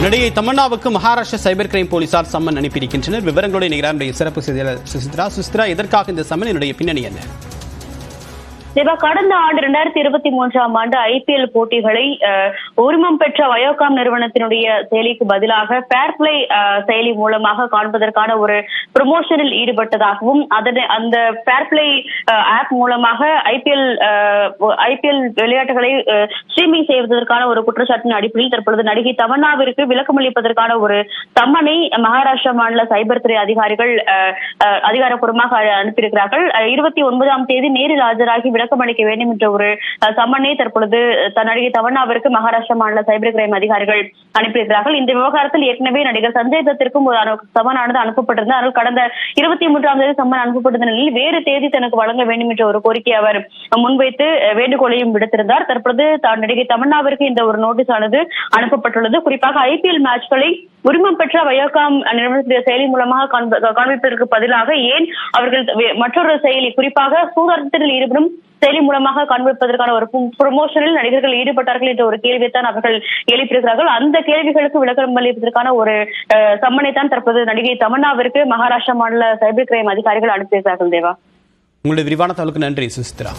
நடிகை தமன்னாவுக்கு Maharashtra cyber crime போலீசார் சம்மன் அனுப்பியிருக்கின்றனர். விவரங்களோடு நிகழ்ச்சிய சிறப்பு செய்தியாளர் சுசித்ரா. சுசித்ரா எதற்காக இந்த சம்மனினுடைய பின்னணி என்ன? தீபா கடந்த ஆண்டு இரண்டாயிரத்தி இருபத்தி மூன்றாம் ஆண்டு ஐபிஎல் போட்டிகளை உரிமம் பெற்ற வயோகாம் நிறுவனத்தினுடைய செயலிக்கு பதிலாக ஃபேர் பிளே செயலி மூலமாக காண்பதற்கான ஒரு ப்ரொமோஷனில் ஈடுபட்டதாகவும் அதனை அந்த ஃபேர் பிளே ஆப் மூலமாக ஐபிஎல் ஐபிஎல் விளையாட்டுகளை ஸ்ட்ரீமிங் செய்வதற்கான ஒரு குற்றச்சாட்டின் அடிப்படையில் தற்பொழுது நடிகை தமன்னாவிற்கு விளக்கமளிப்பதற்கான ஒரு சம்மனை மகாராஷ்டிரா மாநில சைபர் துறை அதிகாரிகள் அதிகாரப்பூர்வமாக அனுப்பியிருக்கிறார்கள். இருபத்தி ஒன்பதாம் தேதி நேரில் ஆஜராகி விளக்கம் அளிக்க வேண்டும் என்ற ஒரு சம்மனை தற்பொழுது நடிகை தமன்னாவிற்கு மகாராஷ்டிரா மாநில சைபர் கிரைம் அதிகாரிகள் அனுப்பியிருக்கிறார்கள். இந்த விவகாரத்தில் ஏற்கனவே நடிகர் சஞ்சய் தத்திற்கும் ஒரு சமனானது சம்மனானது அனுப்பப்பட்டிருந்தது. ஆனால் கடந்த இருபத்தி மூன்றாம் தேதி சம்மன் அனுப்பப்பட்டிருந்த நிலையில் வேறு தேதி தனக்கு வழங்க வேண்டும் என்ற ஒரு கோரிக்கை அவர் முன்வைத்து வேண்டுகோளையும் விடுத்திருந்தார். தற்பொழுது நடிகை தமன்னாவிற்கு இந்த ஒரு நோட்டீஸ் ஆனது அனுப்பப்பட்டுள்ளது. குறிப்பாக ஐபிஎல் மேட்ச்களை உரிமம் பெற்ற வயோகாம் நிறுவனத்துடைய செயலி மூலமாக காண்பிப்பதற்கு பதிலாக ஏன் அவர்கள் மற்றொரு செயலி குறிப்பாக சூதாட்டத்தில் ஈடுபடும் செயலி மூலமாக காண்பிப்பதற்கான ஒரு ப்ரொமோஷனில் நடிகர்கள் ஈடுபட்டார்கள் என்ற ஒரு கேள்வியைத்தான் அவர்கள் எழுப்பியிருக்கிறார்கள். அந்த கேள்விகளுக்கு விளக்கம் அளிப்பதற்கான ஒரு சம்மனை தான் தற்போது நடிகை தமன்னாவிற்கு மகாராஷ்டிரா மாநில சைபர் கிரைம் அதிகாரிகள் அனுப்பியிருக்கிறார்கள் தேவா. உங்களுடைய விரிவான தகவலுக்கு நன்றி சுசித்ரா.